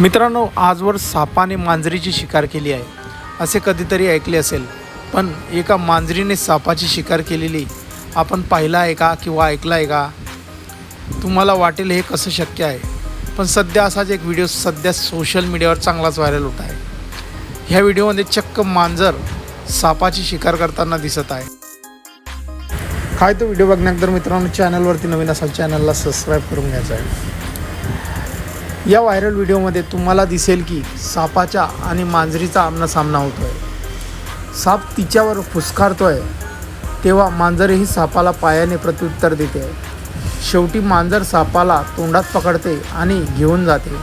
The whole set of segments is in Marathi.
मित्रांनो आजवर सापाने मांजरीची शिकार केली आहे. असे कधीतरी ऐकले असेल पण एका मांजरीने सापाची शिकार केलेली आपण पाहिला आहे का किंवा ऐकला आहे का? तुम्हाला वाटेल हे कसं शक्य आहे. पण सध्या असाच एक व्हिडिओ सध्या सोशल मीडियावर चांगलाच व्हायरल होत आहे. ह्या व्हिडिओमध्ये चक्क मांजर सापाची शिकार करताना दिसत आहे. काय तो व्हिडिओ बघण्यानंतर मित्रांनो चॅनलवरती नवीन असाल चॅनलला सबस्क्राईब करून घ्यायचा आहे. या व्हायरल व्हिडिओमध्ये तुम्हाला दिसेल की सापाच्या आणि मांजरीचा आमनासामना होतो आहे साप तिच्यावर फुसकारतोय तेव्हा मांजरही सापाला पायाने प्रत्युत्तर देते. शेवटी मांजर सापाला तोंडात पकडते आणि घेऊन जाते.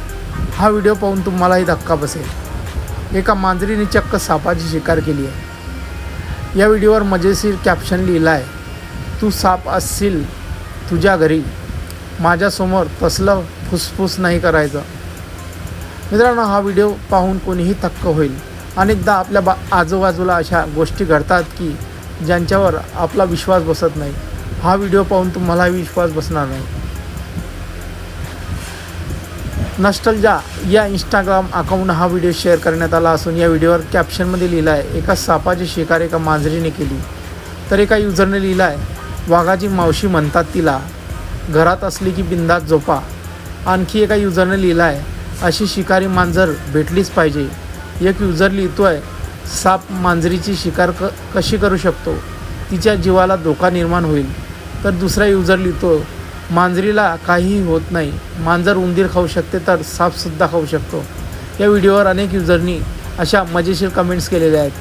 हा व्हिडिओ पाहून तुम्हालाही धक्का बसेल. एका मांजरीने चक्क सापाची शिकार केली आहे. या व्हिडिओवर मजेशीर कॅप्शन लिहिला आहे तू साप असशील तुझ्या घरी. माझ्यासमोर तसलं फुसफुस नाही करायचं. मित्रांनो हा व्हिडिओ पाहून कोणीही थक्क होईल. अनेकदा आपल्या बा आजूबाजूला अशा गोष्टी घडतात की ज्यांच्यावर आपला विश्वास बसत नाही. हा व्हिडिओ पाहून तुम्हालाही विश्वास बसणार नाही. नस्टलजा या इंस्टाग्राम अकाउंट हा व्हिडिओ शेअर करण्यात आला असून या व्हिडिओवर कॅप्शनमध्ये लिहिलं आहे एका सापाची शिकार एका मांजरीने केली. तर एका युजरने लिहिलं आहे वाघाची मावशी म्हणतात तिला घरात असली की बिंदात झोपा. आणखी एका युजरने लिहिलं आहे अशी शिकारी मांजर भेटलीच पाहिजे. एक युजर लिहितो आहे साप मांजरीची शिकार क कशी करू शकतो? तिच्या जीवाला धोका निर्माण होईल. तर दुसरा युजर लिहितो मांजरीला काहीही होत नाही. मांजर उंदीर खाऊ शकते तर सापसुद्धा खाऊ शकतो. या व्हिडिओवर अनेक युजरनी अशा मजेशीर कमेंट्स केलेल्या आहेत.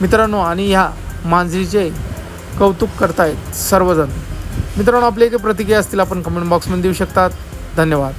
मित्रांनो आणि ह्या मांजरीचे कौतुक करतायत सर्वजण. मित्रांनो आपले काही प्रतिक्रिया असतील आपण कमेंट बॉक्समध्ये देऊ शकतात. धन्यवाद.